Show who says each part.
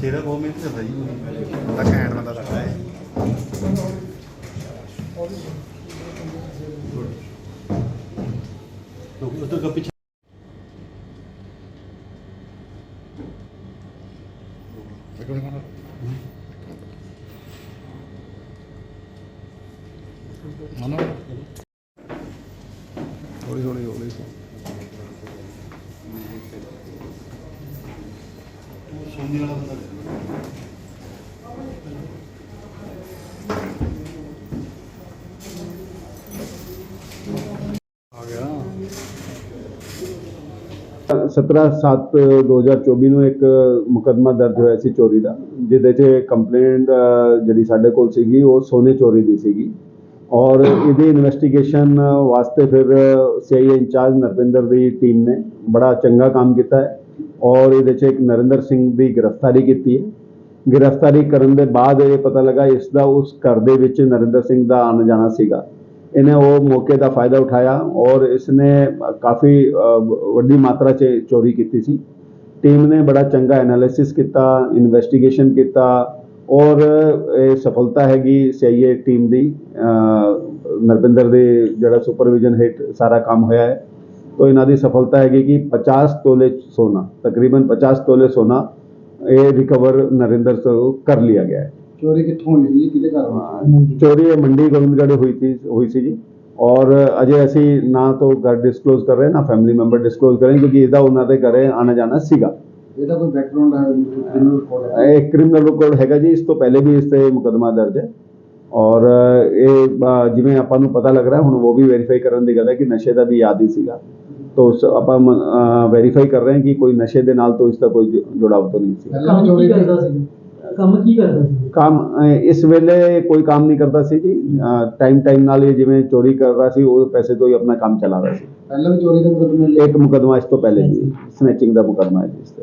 Speaker 1: ਸ਼ੇਰਾ ਬਹੁਤ ਮਿਹਨਤ ਕਰਦਾ ਜੀ
Speaker 2: ਬੜਾ ਘੈਂਟ ਬੰਦਾ ਲੱਗਦਾ ਹੈ
Speaker 1: ਲੋਕ ਉਸ ਤੋਂ ਸੋਨੀ ਵਾਲਾ ਬੰਦਾ
Speaker 2: ਆ ਗਿਆ।
Speaker 3: 17/7/2024 ਨੂੰ ਇੱਕ ਮੁਕੱਦਮਾ ਦਰਜ ਹੋਇਆ ਸੀ ਚੋਰੀ ਦਾ ਜਿਹਦੇ 'ਚ ਕੰਪਲੇਂਟ ਜਿਹੜੀ ਸਾਡੇ ਕੋਲ ਸੀਗੀ ਉਹ ਸੋਨੇ ਚੋਰੀ ਦੀ ਸੀਗੀ। ਔਰ ਇਹਦੀ ਇਨਵੈਸਟੀਗੇਸ਼ਨ ਵਾਸਤੇ ਫਿਰ ਸੀਆਈਏ ਇੰਚਾਰਜ ਨਰਵਿੰਦਰ ਦੀ ਟੀਮ ਨੇ ਬੜਾ ਚੰਗਾ ਕੰਮ ਕੀਤਾ ਹੈ। ਔਰ ਇਹਦੇ 'ਚ ਇੱਕ ਨਰਿੰਦਰ ਸਿੰਘ ਦੀ ਗ੍ਰਿਫਤਾਰੀ ਕੀਤੀ ਹੈ। ਗ੍ਰਿਫਤਾਰੀ ਕਰਨ ਦੇ ਬਾਅਦ ਇਹ ਪਤਾ ਲੱਗਾ ਇਸ ਦਾ ਉਸ ਘਰ ਦੇ ਵਿੱਚ ਨਰਿੰਦਰ ਸਿੰਘ ਦਾ ਆਉਣਾ ਜਾਣਾ ਸੀਗਾ। ਇਹਨੇ ਉਹ ਮੌਕੇ ਦਾ ਫਾਇਦਾ ਉਠਾਇਆ ਔਰ ਇਸਨੇ ਕਾਫੀ ਵੱਡੀ ਮਾਤਰਾ 'ਚ ਚੋਰੀ ਕੀਤੀ ਸੀ। ਟੀਮ ਨੇ ਬੜਾ ਚੰਗਾ ਐਨਾਲਿਸਿਸ ਕੀਤਾ ਇਨਵੈਸਟੀਗੇਸ਼ਨ ਕੀਤਾ ਔਰ ਇਹ ਸਫਲਤਾ ਹੈਗੀ ਸੀਆਈਏ ਟੀਮ ਦੀ। ਅ, ਨਰਪਿੰਦਰ ਦੇ ਜਿਹੜਾ ਸੁਪਰਵਿਜ਼ਨ ਹੇਠ ਸਾਰਾ ਕੰਮ ਹੋਇਆ ਹੈ। ਤੋ ਇਹਨਾਂ ਦੀ ਸਫਲਤਾ ਹੈਗੀ ਕਿ 50 ਤੋਲੇ ਸੋਨਾ ਤਕਰੀਬਨ 50 ਤੋਲੇ ਸੋਨਾ ਇਹ ਰਿਕਵਰ ਨਰਿੰਦਰ ਤੋਂ ਕਰ ਲਿਆ ਗਿਆ ਹੈ।
Speaker 4: ਚੋਰੀ ਕਿੱਥੋਂ ਹੋਈ ਸੀ ਕਿਹਦੇ ਘਰ ਹੋਈ
Speaker 3: ਚੋਰੀ ਇਹ ਮੰਡੀ ਗੋਬਿੰਦਗੜ੍ਹ ਹੋਈ ਸੀ ਹੋਈ ਸੀ ਜੀ। ਔਰ ਅਜੇ ਅਸੀਂ ਨਾ ਤੋਂ ਘਰ ਡਿਸਕਲੋਜ਼ ਕਰ ਰਹੇ ਨਾ ਫੈਮਿਲੀ ਮੈਂਬਰ ਡਿਸਕਲੋਜ਼ ਕਰੇ ਕਿਉਂਕਿ ਇਹਦਾ ਉਹਨਾਂ ਦੇ ਘਰੇ ਆਣਾ ਜਾਣਾ ਸੀਗਾ।
Speaker 4: ਇਹਦਾ ਕੋਈ ਬੈਕਗ੍ਰਾਉਂਡ ਹੈ ਕ੍ਰਿਮੀਨਲ ਰਿਕਾਰਡ ਹੈ?
Speaker 3: ਇਹ ਕ੍ਰਿਮੀਨਲ ਰਿਕਾਰਡ ਹੈਗਾ ਜੀ ਇਸ ਤੋਂ ਪਹਿਲੇ ਵੀ ਇਸ ਤੇ ਮੁਕਦਮਾ ਦਰਜ ਹੈ। ਔਰ ਇਹ ਜਿਵੇਂ ਆਪਾਂ ਨੂੰ ਪਤਾ ਲੱਗ ਰਿਹਾ ਹੁਣ ਉਹ ਵੀ ਵੈਰੀਫਾਈ ਕਰਨ ਦੀ ਗੱਲ ਹੈ ਕਿ ਨਸ਼ੇ ਦਾ ਵੀ ਆਦੀ ਸੀਗਾ। ਤੋ ਉਸ ਆਪਾਂ ਵੈਰੀਫਾਈ ਕਰ ਰਹੇ ਹਾਂ ਕਿ ਕੋਈ ਨਸ਼ੇ ਦੇ ਨਾਲ ਤੋਂ ਇਸ ਦਾ ਕੋਈ ਜੁ- ਜੁੜਾਵ ਤਾਂ ਨਹੀਂ ਸੀ
Speaker 4: ਪਹਿਲਾਂ ਵੀ
Speaker 5: ਕੰਮ
Speaker 4: ਚੋਰੀ
Speaker 5: ਕੀ ਕਰਦਾ ਸੀ ਕੰਮ ਕੀ ਕਰਦਾ ਸੀ
Speaker 3: ਕੰਮ ਅ, ਇਸ ਵੇਲੇ ਕੋਈ ਕੰਮ ਨਹੀਂ ਕਰਦਾ ਸੀ ਜੀ ਟਾਈਮ ਟਾਈਮ ਨਾਲ ਇਹ ਜਿਵੇਂ ਚੋਰੀ ਕਰ ਰਿਹਾ ਸੀ ਉਹ ਪੈਸੇ ਤੋਂ ਹੀ ਆਪਣਾ ਕੰਮ ਚਲਾ ਰਿਹਾ ਸੀ
Speaker 4: ਪਹਿਲਾਂ ਵੀ ਚੋਰੀ ਦਾ ਮੁਕੱਦਮਾ ਜੀ
Speaker 3: ਇੱਕ ਮੁਕਦਮਾ ਇਸ ਤੋਂ ਪਹਿਲੇ ਜੀ ਸਨੈਚਿੰਗ ਦਾ ਮੁਕਦਮਾ ਹੈ ਜੀ ਇਸ ਤੇ